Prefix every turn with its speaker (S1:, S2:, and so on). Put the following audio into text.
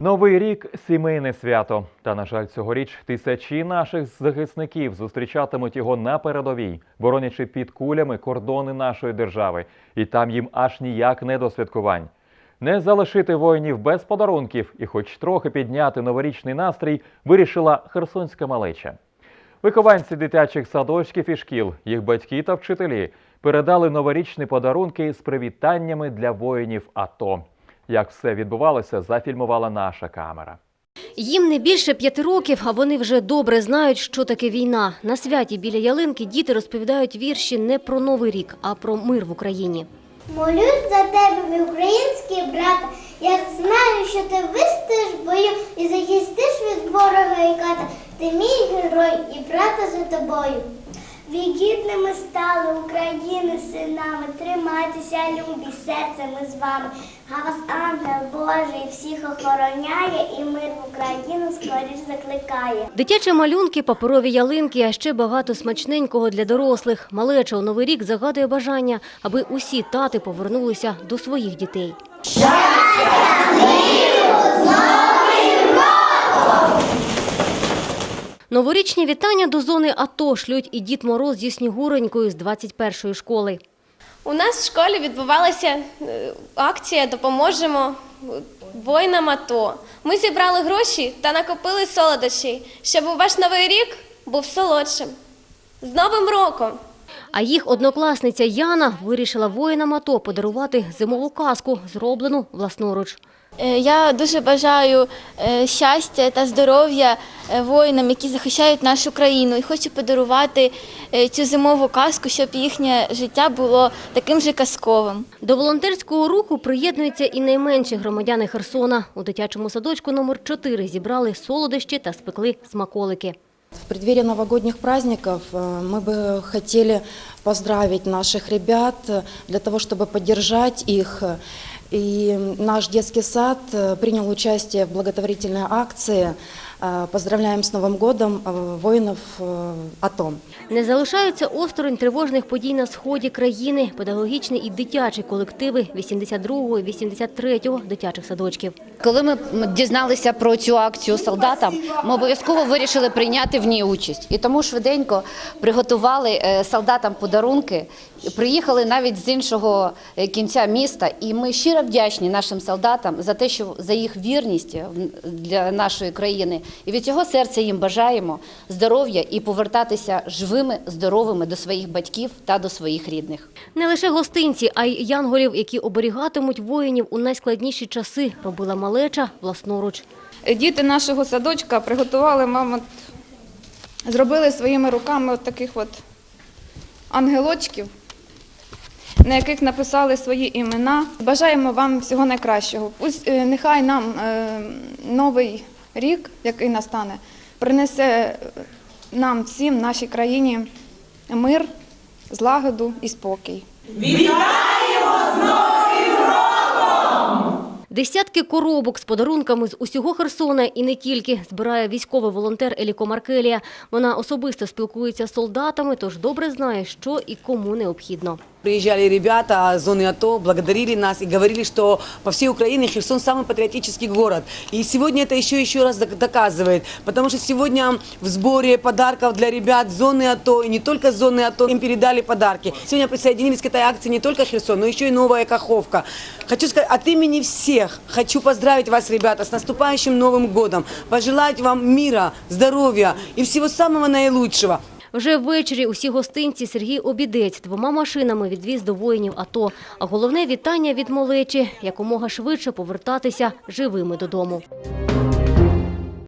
S1: Новий рік сімейне свято. Та, на жаль, цьогоріч тисячі наших захисників зустрічатимуть його на передовій, боронячи під кулями кордони нашої держави. І там їм аж ніяк не до святкувань. Не залишити воїнів без подарунків і, хоч трохи підняти новорічний настрій, вирішила херсонська малеча. Вихованці дитячих садочків і шкіл, їх батьки та вчителі передали новорічні подарунки з привітаннями для воїнів АТО. Як все відбувалося, зафільмувала наша камера.
S2: Їм не більше п'яти років, а вони вже добре знають, що таке війна. На святі біля ялинки діти розповідають вірші не про новий рік, а про мир в Україні.
S3: Молюсь за тебе, мій український брат. Я знаю, що ти вистоїш бою і захистиш від ворога і ката. Ти мій герой і брата за тобою. Ви гідними стали України синами. Тримайтеся, любі, серце ми з вами. А вас ангел Божий всіх охороняє і мир в Україну скоріш закликає.
S2: Дитячі малюнки, паперові ялинки, а ще багато смачненького для дорослих. Малеча у новий рік загадує бажання, аби усі тати повернулися до своїх дітей. Новорічні вітання до зони АТО шлють і Дід Мороз зі Снігуренькою з 21-ї школи.
S4: У нас в школі відбувалася е, акція Допоможемо воїнам АТО. Ми зібрали гроші та накопили солодощі, щоб ваш новий рік був солодшим. З Новим роком!
S2: А їх однокласниця Яна вирішила воїнам АТО подарувати зимову казку, зроблену власноруч.
S5: Е, Я дуже бажаю е, щастя та здоров'я е, воїнам, які захищають нашу країну, і хочу подарувати цю зимову казку, щоб їхнє життя було таким же казковим.
S2: До волонтерського руху приєднуються і найменші громадяни Херсона. У дитячому садочку номер 4 зібрали солодощі та спекли смаколики.
S6: В преддверии новогодних праздников э, мы бы хотели поздравить наших ребят э, для того, чтобы поддержать их. И наш детский сад э, принял участие в благотворительной акции э, «Поздравляем с Новым годом э, воинов э, АТО».
S2: Не залишаються осторонь тривожних подій на сході країни, педагогічні і дитячі колективи 82-го і 83-го дитячих садочків.
S7: Коли ми дізналися про цю акцію солдатам, ми обов'язково вирішили прийняти в ній участь. І тому швиденько приготували е, солдатам подарунки. Приїхали навіть з іншого е, кінця міста, і ми щиро вдячні нашим солдатам за те, що за їх вірність в- для нашої країни. І від цього серця їм бажаємо здоров'я і повертатися живими, здоровими до своїх батьків та до своїх рідних.
S2: Не лише гостинці, а й янголів, які оберігатимуть воїнів у найскладніші часи, робила малеча власноруч.
S8: Діти нашого садочка приготували, мабуть, зробили своїми руками от таких от ангелочків, на яких написали свої імена. Бажаємо вам всього найкращого. Пусть е, нехай нам е, новий рік, який настане, принесе нам всім, нашій країні, мир, злагоду і спокій.
S2: Вітаємо Десятки коробок з подарунками з усього Херсона і не тільки збирає військовий волонтер Еліко Маркелія. Вона особисто спілкується з солдатами, тож добре знає, що і кому необхідно.
S9: Приезжали ребята зоны АТО, благодарили нас и говорили, что по всей Украине Херсон самый патриотический город. И сегодня это еще еще раз док- доказывает, потому что сегодня в сборе подарков для ребят зоны АТО и не только зоны АТО им передали подарки. Сегодня присоединились к этой акции не только Херсон, но еще и Новая Каховка. Хочу сказать, от имени всех хочу поздравить вас, ребята, с наступающим Новым годом, пожелать вам мира, здоровья и всего самого наилучшего.
S2: Вже ввечері усі гостинці Сергій Обідець двома машинами відвіз до воїнів АТО. А головне вітання від молечі – якомога швидше повертатися живими додому.